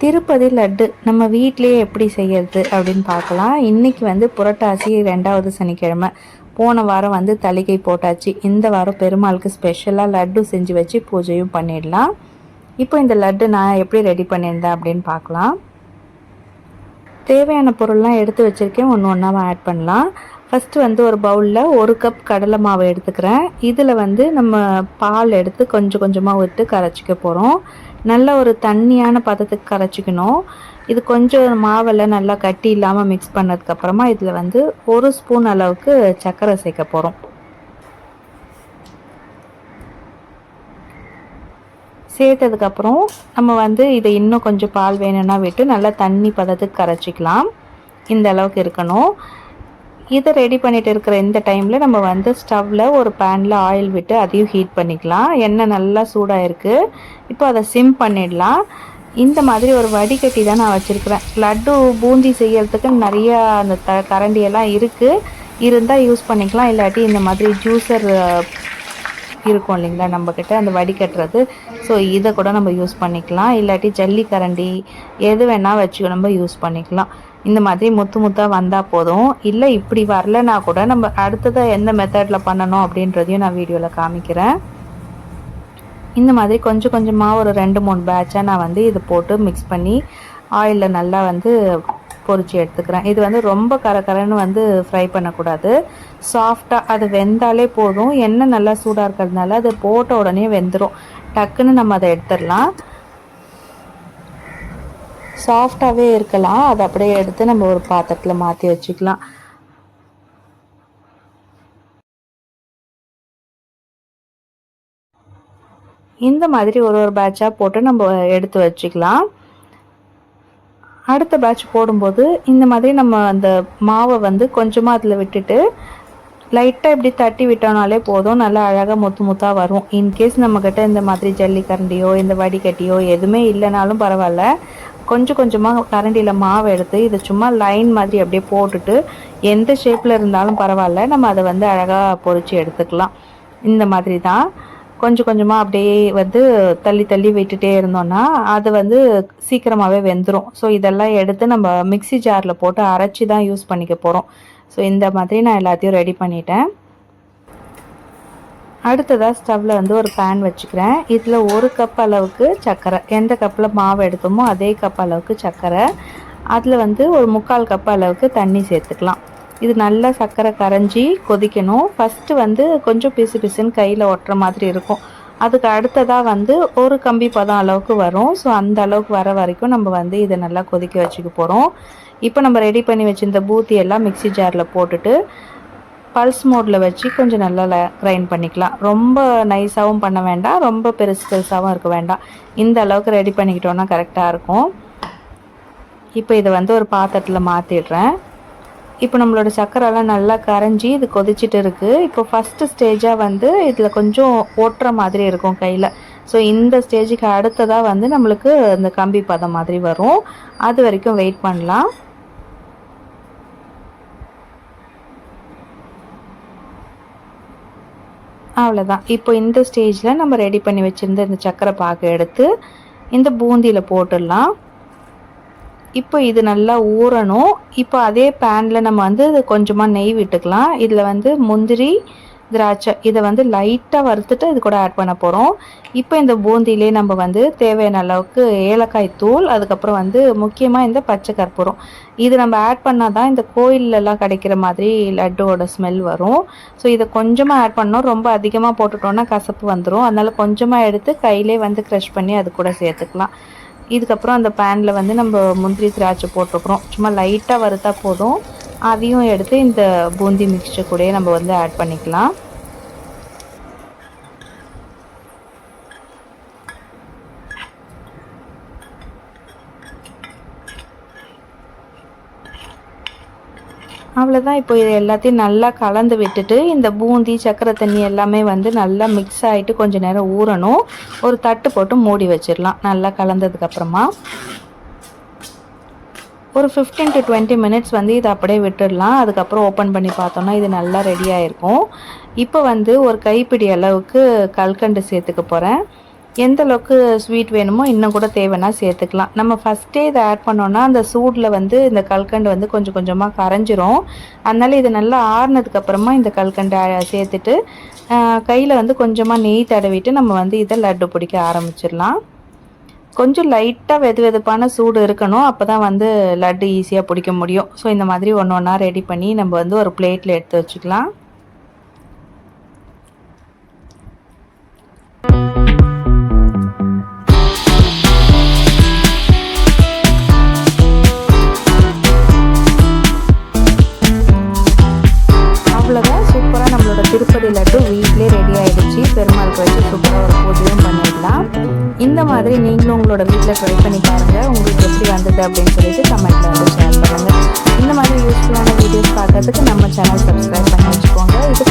திருப்பதி லட்டு நம்ம வீட்டிலேயே எப்படி செய்யறது அப்படின்னு பார்க்கலாம். இன்றைக்கி வந்து புரட்டாசி ரெண்டாவது சனிக்கிழமை. போன வாரம் வந்து தலிகை போட்டாச்சு. இந்த வாரம் பெருமாளுக்கு ஸ்பெஷலாக லட்டு செஞ்சு வச்சு பூஜையும் பண்ணிடலாம். இப்போ இந்த லட்டு நான் எப்படி ரெடி பண்ணியிருந்தேன் அப்படின்னு பார்க்கலாம். தேவையான பொருள்லாம் எடுத்து வச்சுருக்கேன். ஒன்று ஒன்றாவும் ஆட் பண்ணலாம். ஃபஸ்ட்டு வந்து ஒரு பவுலில் ஒரு கப் கடலை மாவு எடுத்துக்கிறேன். இதில் வந்து நம்ம பால் எடுத்து கொஞ்சம் கொஞ்சமாக விட்டு கரைச்சிக்க போகிறோம் நல்ல ஒரு தண்ணியான பதத்துக்கு கரைச்சிக்கணும். இது கொஞ்சம் மாவில் நல்லா கட்டி இல்லாமல் மிக்ஸ் பண்ணதுக்கப்புறமா இதில் வந்து ஒரு ஸ்பூன் அளவுக்கு சர்க்கரை சேர்க்க போகிறோம் சேர்த்ததுக்கப்புறம் நம்ம வந்து இதை இன்னும் கொஞ்சம் பால் வேணும்னா விட்டு நல்லா தண்ணி பதத்துக்கு கரைச்சிக்கலாம். இந்த அளவுக்கு இருக்கணும். இதை ரெடி பண்ணிட்டு இருக்கிற இந்த டைமில் நம்ம வந்து ஸ்டவ்வில் ஒரு பேனில் ஆயில் விட்டு அதையும் ஹீட் பண்ணிக்கலாம். எண்ணெய் நல்லா சூடாக இருக்குது இப்போ அதை சிம் பண்ணிடலாம். இந்த மாதிரி ஒரு வடிகட்டி தான் நான் வச்சுருக்கிறேன். லட்டு பூந்தி செய்யறதுக்கு நிறைய அந்த த கரண்டியெல்லாம் இருக்குது இருந்தால் யூஸ் பண்ணிக்கலாம். இல்லாட்டி இந்த மாதிரி ஜூஸர் இருக்கும் இல்லைங்களா நம்மக்கிட்ட அந்த வடிகட்டுறது. ஸோ இதை கூட நம்ம யூஸ் பண்ணிக்கலாம். இல்லாட்டி ஜல்லி கரண்டி எது வேணால் வச்சு நம்ம யூஸ் பண்ணிக்கலாம். இந்த மாதிரி முத்து முத்தாக வந்தால் போதும். இல்லை இப்படி வரலனா கூட நம்ம அடுத்ததாக எந்த மெத்தடில் பண்ணணும் அப்படின்றதையும் நான் வீடியோவில் காமிக்கிறேன். இந்த மாதிரி கொஞ்சம் கொஞ்சமாக ஒரு ரெண்டு மூணு பேட்சாக நான் வந்து இது போட்டு மிக்ஸ் பண்ணி ஆயிலில் நல்லா வந்து பொரிச்சு எடுத்துக்கிறேன். இது வந்து ரொம்ப கரகரன்னு வந்து ஃப்ரை பண்ணக்கூடாது. சாஃப்டாக அது வெந்தாலே போதும். எண்ணெய் நல்லா சூடாக இருக்கிறதுனால அது போட்ட உடனே வெந்துடும் டக்குன்னு நம்ம அதை எடுத்துடலாம். சாஃப்டாகவே இருக்கலாம். அதை அப்படியே எடுத்து நம்ம ஒரு பாத்திரத்தில் மாற்றி வச்சுக்கலாம். இந்த மாதிரி ஒரு ஒரு பேட்சாக போட்டு நம்ம எடுத்து வச்சுக்கலாம். அடுத்த பேட்ச் போடும்போது இந்த மாதிரி நம்ம அந்த மாவை வந்து கொஞ்சமாக அதில் விட்டுட்டு லைட்டாக இப்படி தட்டி விட்டோனாலே போதும். நல்லா அழகாக முத்து முத்தாக வரும். இன்கேஸ் நம்மக்கிட்ட இந்த மாதிரி ஜல்லிக்கரண்டியோ இந்த வடிகட்டியோ எதுவுமே இல்லைனாலும் பரவாயில்ல. கொஞ்சம் கொஞ்சமாக கரண்டியில் மாவு எடுத்து இதை சும்மா லைன் மாதிரி அப்படியே போட்டுட்டு எந்த ஷேப்பில் இருந்தாலும் பரவாயில்ல. நம்ம அதை வந்து அழகாக பொறிச்சு எடுத்துக்கலாம். இந்த மாதிரி தான். கொஞ்சம் கொஞ்சமாக அப்படியே வந்து தள்ளி தள்ளி விட்டுட்டே இருந்தோம்னா அது வந்து சீக்கிரமாகவே வெந்துடும் ஸோ இதெல்லாம் எடுத்து நம்ம மிக்சி ஜாரில் போட்டு அரைச்சி தான் யூஸ் பண்ணிக்க போகிறோம் ஸோ இந்த மாதிரி நான் எல்லாத்தையும் ரெடி பண்ணிட்டேன். அடுத்ததாக ஸ்டவ்வில் வந்து ஒரு பேன் வச்சுக்கிறேன். இதில் ஒரு கப் அளவுக்கு சர்க்கரை எந்த கப்பில் மாவு எடுத்தோமோ அதே கப் அளவுக்கு சர்க்கரை அதில் வந்து ஒரு முக்கால் கப் அளவுக்கு தண்ணி சேர்த்துக்கலாம். இது நல்லா சர்க்கரை கரைஞ்சி கொதிக்கணும். ஃபஸ்ட்டு வந்து கொஞ்சம் பிசு பிசுன்னு கையில் ஒட்டுற மாதிரி இருக்கும். அதுக்கு அடுத்ததாக வந்து ஒரு கம்பி பதம் அளவுக்கு வரும். ஸோ அந்த அளவுக்கு வர வரைக்கும் நம்ம வந்து இதை நல்லா கொதிக்க வச்சுக்க போகிறோம் இப்போ நம்ம ரெடி பண்ணி வச்சுருந்த பூத்தி எல்லாம் மிக்சி ஜாரில் போட்டுட்டு பல்ஸ் மோடில் வச்சு கொஞ்சம் நல்லா கிரைண்ட் பண்ணிக்கலாம். ரொம்ப நைஸாகவும் பண்ண வேண்டாம். ரொம்ப பெருசு பெருசாகவும் இருக்க வேண்டாம். இந்த அளவுக்கு ரெடி பண்ணிக்கிட்டோன்னா கரெக்டாக இருக்கும். இப்போ இதை வந்து ஒரு பாத்திரத்தில் மாற்றிடுறேன் இப்போ நம்மளோட சக்கரைலாம் நல்லா கரைஞ்சி இது கொதிச்சிட்டு இருக்குது இப்போ ஃபஸ்ட்டு ஸ்டேஜாக வந்து இதில் கொஞ்சம் ஓட்டுற மாதிரி இருக்கும் கையில். ஸோ இந்த ஸ்டேஜுக்கு அடுத்ததாக வந்து நம்மளுக்கு இந்த கம்பி பதம் மாதிரி வரும். அது வரைக்கும் வெயிட் பண்ணலாம். அவ்வளோதான் இப்போ இந்த ஸ்டேஜில் நம்ம ரெடி பண்ணி வச்சுருந்த இந்த சக்கரை பாக்கு எடுத்து இந்த பூந்தியில் போட்டுடலாம். இப்போ இது நல்லா ஊறணும். இப்போ அதே பேனில் நம்ம வந்து கொஞ்சமாக நெய் விட்டுக்கலாம். இதில் வந்து முந்திரி திராட்சை. இதை வந்து லைட்டாக வறுத்துட்டு இது கூட ஆட் பண்ண போகிறோம் இப்போ இந்த பூந்திலே நம்ம வந்து தேவையான அளவுக்கு ஏலக்காய் தூள் அதுக்கப்புறம் வந்து முக்கியமாக இந்த பச்சை கற்பூரம். இது நம்ம ஆட் பண்ணால் தான் இந்த கோயிலெலாம் கிடைக்கிற மாதிரி லட்டுவோட ஸ்மெல் வரும். ஸோ இதை கொஞ்சமாக ஆட் பண்ணோம். ரொம்ப அதிகமாக போட்டுட்டோன்னா கசப்பு வந்துடும் அதனால் கொஞ்சமாக எடுத்து கையிலே வந்து க்ரஷ் பண்ணி அது கூட சேர்த்துக்கலாம். இதுக்கப்புறம் அந்த பேனில் வந்து நம்ம முந்திரி திராட்சை போட்டிருக்கிறோம். சும்மா லைட்டாக வறுத்தா போதும். அதையும் எடுத்து இந்த பூந்தி மிக்சர் கூடயே நம்ம வந்து ஆட் பண்ணிக்கலாம். அவ்வளோதான் இப்போ இது எல்லாத்தையும் நல்லா கலந்து விட்டுட்டு இந்த பூந்தி சக்கரை தண்ணி எல்லாமே வந்து நல்லா மிக்ஸ் ஆகிட்டு கொஞ்சம் நேரம் ஊறணும். ஒரு தட்டு போட்டு மூடி வச்சிடலாம். நல்லா கலந்ததுக்கப்புறமா ஒரு ஃபிஃப்டீன் டு டுவெண்ட்டி மினிட்ஸ் வந்து இதை அப்படியே விட்டுடலாம். அதுக்கப்புறம் ஓப்பன் பண்ணி பார்த்தோன்னா இது நல்லா ரெடி ஆகிருக்கும் இப்போ வந்து ஒரு கைப்பிடி அளவுக்கு கல்கண்டு சேர்த்துக்க போகிறேன் எந்த அளவுக்கு ஸ்வீட் வேணுமோ இன்னும் கூட தேவைன்னா சேர்த்துக்கலாம். நம்ம ஃபஸ்ட்டே இதை ஆட் பண்ணோன்னா அந்த சூடில் வந்து இந்த கல்கண்டு வந்து கொஞ்சம் கொஞ்சமாக கரைஞ்சிரும். அதனால் இது நல்லா ஆறுனதுக்கப்புறமா இந்த கல்கண்டு சேர்த்துட்டு கையில் வந்து கொஞ்சமாக நெய் தடவிட்டு நம்ம வந்து இதை லட்டு பிடிக்க ஆரம்பிச்சிடலாம். கொஞ்சம் லைட்டாக வெது வெதுப்பான சூடு இருக்கணும். அப்போ தான் வந்து லட்டு ஈஸியாக பிடிக்க முடியும். ஸோ இந்த மாதிரி ஒன்று ஒன்றா ரெடி பண்ணி நம்ம வந்து ஒரு பிளேட்டில் எடுத்து வச்சுக்கலாம். வச்சு சூப்பராக ஒரு பூஜையும் பண்ணிடலாம். இந்த மாதிரி நீங்களும் உங்களோட வீட்டில் ட்ரை பண்ணி பாருங்கள் உங்களுக்கு எப்படி வந்தது அப்படின்னு சொல்லிட்டு கமெண்ட்டில் வந்து ஷேர் பண்ணுங்கள் இந்த மாதிரி யூஸ்ஃபுல்லான வீடியோஸ் பார்க்கறதுக்கு நம்ம சேனல் சப்ஸ்கிரைப் பண்ணி வச்சுக்கோங்க. இது